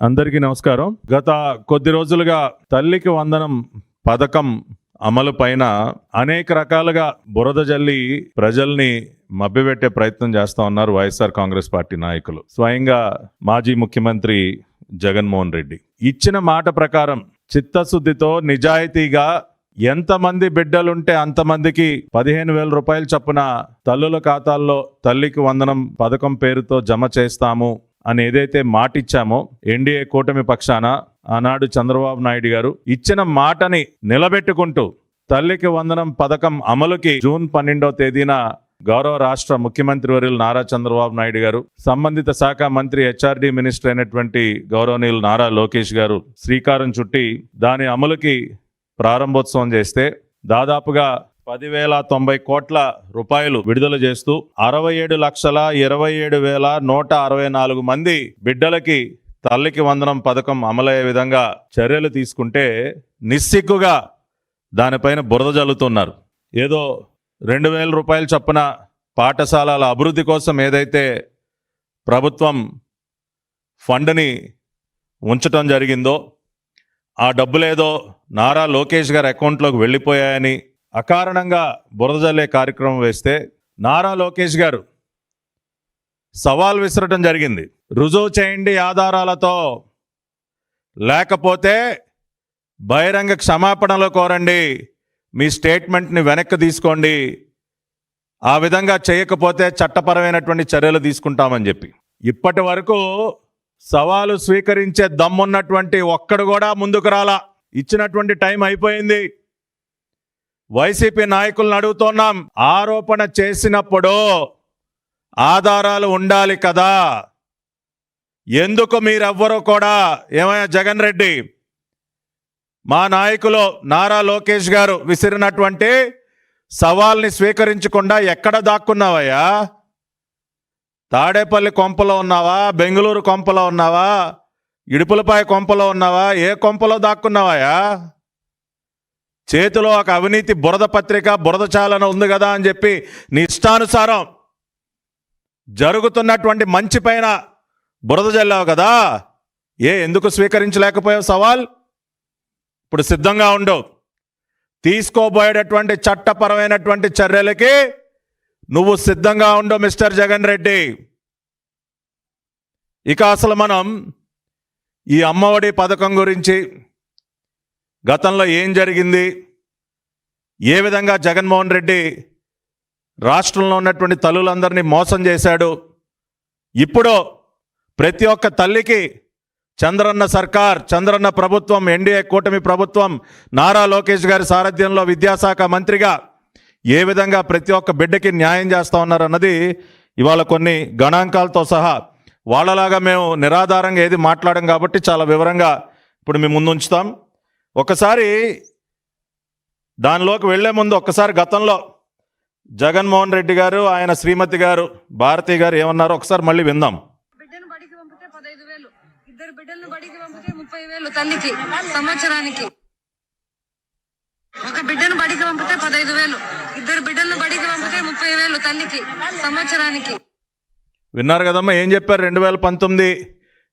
అందరికీ నమస్కారం. గత కొద్ది రోజులుగా తల్లికి వందనం పథకం అమలు పైన అనేక రకాలుగా బురద జల్లి ప్రజల్ని మభ్యపెట్టే ప్రయత్నం చేస్తా ఉన్నారు వైఎస్ఆర్ కాంగ్రెస్ పార్టీ నాయకులు. స్వయంగా మాజీ ముఖ్యమంత్రి జగన్మోహన్ రెడ్డి. ఇచ్చిన మాట ప్రకారం చిత్తశుద్ధితో నిజాయితీగా ఎంతమంది బిడ్డలుంటే అంతమందికి పదిహేను వేల రూపాయలు చొప్పున తల్లుల ఖాతాల్లో తల్లికి వందనం పథకం పేరుతో జమ చేస్తాము. అని ఏదైతే మాట ఇచ్చామో ఎన్డీఏ కూటమి పక్షాన ఆనాడు చంద్రబాబు నాయుడు గారు ఇచ్చిన మాటని నిలబెట్టుకుంటూ తల్లికి వందనం పథకం అమలుకి జూన్ పన్నెండో తేదీన గౌరవ రాష్ట్ర ముఖ్యమంత్రి వర్యులు నారా చంద్రబాబు నాయుడు గారు సంబంధిత శాఖ మంత్రి హెచ్ఆర్డి మినిస్టర్ అయినటువంటి గౌరవనీయులు నారా లోకేష్ గారు శ్రీకారం చుట్టి దాని అమలుకి ప్రారంభోత్సవం చేస్తే దాదాపుగా పదివేల తొంభై కోట్ల రూపాయలు విడుదల చేస్తూ అరవై ఏడు లక్షల ఇరవై ఏడు వేల నూట అరవై నాలుగు మంది బిడ్డలకి తల్లికి వందనం పథకం అమలయ్యే విధంగా చర్యలు తీసుకుంటే నిస్సిగ్గుగా దానిపైన బురద జల్లుతున్నారు. ఏదో రెండు వేల రూపాయల చొప్పున పాఠశాలల అభివృద్ధి కోసం ఏదైతే ప్రభుత్వం ఫండ్ని ఉంచటం జరిగిందో ఆ డబ్బులేదో నారా లోకేష్ గారి అకౌంట్లోకి వెళ్ళిపోయాయని అకారణంగా బురద జల్లే కార్యక్రమం వేస్తే నారా లోకేష్ గారు సవాల్ విసరటం జరిగింది. రుజువు చేయండి ఆధారాలతో. లేకపోతే బహిరంగ క్షమాపణలు కోరండి. మీ స్టేట్మెంట్ని వెనక్కి తీసుకోండి. ఆ విధంగా చేయకపోతే చట్టపరమైనటువంటి చర్యలు తీసుకుంటామని చెప్పి. ఇప్పటి వరకు సవాలు స్వీకరించే దమ్మున్నటువంటి ఒక్కడు కూడా ముందుకు రాలా. ఇచ్చినటువంటి టైం అయిపోయింది. వైసీపీ నాయకులను అడుగుతున్నాం ఆరోపణ చేసినప్పుడు ఆధారాలు ఉండాలి కదా. ఎందుకు మీరెవ్వరూ కూడా ఏమయ్యా జగన్ రెడ్డి? మా నాయకులు నారా లోకేష్ గారు విసిరినటువంటి సవాల్ని స్వీకరించకుండా ఎక్కడ దాక్కున్నావయ్యా? తాడేపల్లి కొంపలో ఉన్నావా? బెంగళూరు కొంపలో ఉన్నావా? ఇడుపులపాయ కొంపలో ఉన్నావా? ఏ కొంపలో దాక్కున్నావాయా చేతిలో ఒక అవినీతి బురద పత్రిక బురద చాలన ఉంది కదా అని చెప్పి నీ ఇష్టానుసారం జరుగుతున్నటువంటి మంచి పైన బురద జల్లావు కదా. ఏ ఎందుకు స్వీకరించలేకపోయావు సవాల్? ఇప్పుడు సిద్ధంగా ఉండు. తీసుకోబోయేటటువంటి చట్టపరమైనటువంటి చర్యలకి నువ్వు సిద్ధంగా ఉండు మిస్టర్ జగన్ రెడ్డి. ఇక అసలు మనం ఈ అమ్మఒడి పథకం గురించి గతంలో ఏం జరిగింది? ఏ విధంగా జగన్మోహన్ రెడ్డి రాష్ట్రంలో ఉన్నటువంటి తల్లులందరినీ మోసం చేశాడు? ఇప్పుడు ప్రతి ఒక్క తల్లికి చంద్రన్న సర్కార్ చంద్రన్న ప్రభుత్వం ఎన్డీఏ కూటమి ప్రభుత్వం నారా లోకేష్ గారి సారథ్యంలో విద్యాశాఖ మంత్రిగా ఏ విధంగా ప్రతి ఒక్క బిడ్డకి న్యాయం చేస్తా ఉన్నారన్నది ఇవాళ కొన్ని గణాంకాలతో సహా వాళ్ళలాగా మేము నిరాధారంగా ఏది మాట్లాడం కాబట్టి చాలా వివరంగా ఇప్పుడు మేము ముందు ఉంచుతాం. ఒకసారి దానిలోకి వెళ్ళే ముందు ఒక్కసారి గతంలో జగన్మోహన్ రెడ్డి గారు ఆయన శ్రీమతి గారు భారతి గారు ఏమన్నారో ఒకసారి మళ్ళీ విందాం. బిడ్డను బడికి పంపితే పదహైదు వేలు ఇద్దరు బిడ్డలను బడికి పంపితే ముప్పై వేలు తల్లికి సంవత్సరానికి. ఒక బిడ్డను బడికి పంపితే పదహైదు వేలు ఇద్దరు బిడ్డలను బడికి పంపితే ముప్పై వేలు తల్లికి సంవత్సరానికి. విన్నారు కదమ్మా ఏం చెప్పారు? రెండు వేల పంతొమ్మిది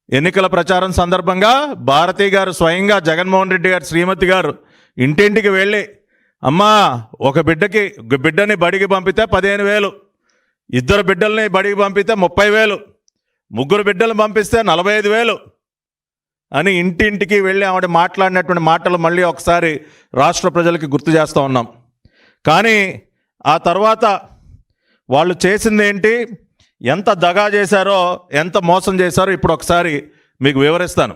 ఎన్నికల ప్రచారం సందర్భంగా భారతి గారు స్వయంగా జగన్మోహన్ రెడ్డి గారు శ్రీమతి గారు ఇంటింటికి వెళ్ళి అమ్మా ఒక బిడ్డకి బిడ్డని బడికి పంపితే పదిహేను వేలు ఇద్దరు బిడ్డల్ని బడికి పంపితే ముప్పై వేలు ముగ్గురు బిడ్డలు పంపిస్తే నలభై ఐదు వేలు అని ఇంటింటికి వెళ్ళి ఆవిడ మాట్లాడినటువంటి మాటలు మళ్ళీ ఒకసారి రాష్ట్ర ప్రజలకి గుర్తు చేస్తూ ఉన్నాం. కానీ ఆ తర్వాత వాళ్ళు చేసింది ఏంటి? ఎంత దగా చేశారో ఎంత మోసం చేశారో ఇప్పుడు ఒకసారి మీకు వివరిస్తాను.